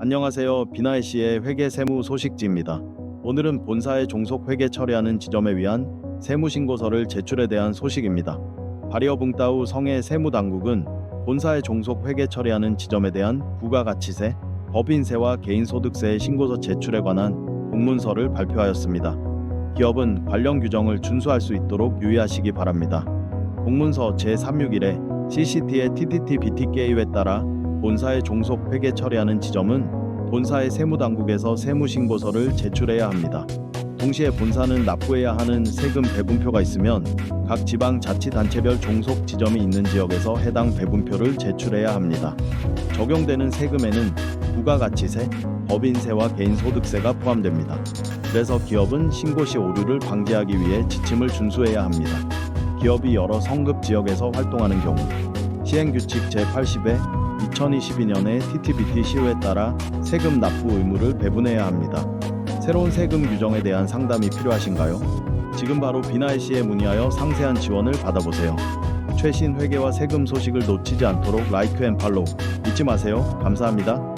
안녕하세요. 비나이 씨의 회계 세무 소식지입니다. 오늘은 본사의 종속 회계 처리하는 지점에 위한 세무 신고서를 제출에 대한 소식입니다. 바리어붕따우 성의 세무 당국은 본사의 종속 회계 처리하는 지점에 대한 부가가치세, 법인세와 개인소득세의 신고서 제출에 관한 공문서를 발표하였습니다. 기업은 관련 규정을 준수할 수 있도록 유의하시기 바랍니다. 공문서 제361에 CCT의 TTT BTK에 따라 본사의 종속 회계 처리하는 지점은 본사의 세무당국에서 세무신고서를 제출해야 합니다. 동시에 본사는 납부해야 하는 세금 배분표가 있으면 각 지방 자치단체별 종속 지점이 있는 지역에서 해당 배분표를 제출해야 합니다. 적용되는 세금에는 부가가치세, 법인세와 개인소득세가 포함됩니다. 그래서 기업은 신고 시 오류를 방지하기 위해 지침을 준수해야 합니다. 기업이 여러 성급 지역에서 활동하는 경우 시행규칙 제80에 2022년의 TTBT 시효에 따라 세금 납부 의무를 배분해야 합니다. 새로운 세금 규정에 대한 상담이 필요하신가요? 지금 바로 비나이 씨에 문의하여 상세한 지원을 받아보세요. 최신 회계와 세금 소식을 놓치지 않도록 라이크 앤 팔로우 잊지 마세요. 감사합니다.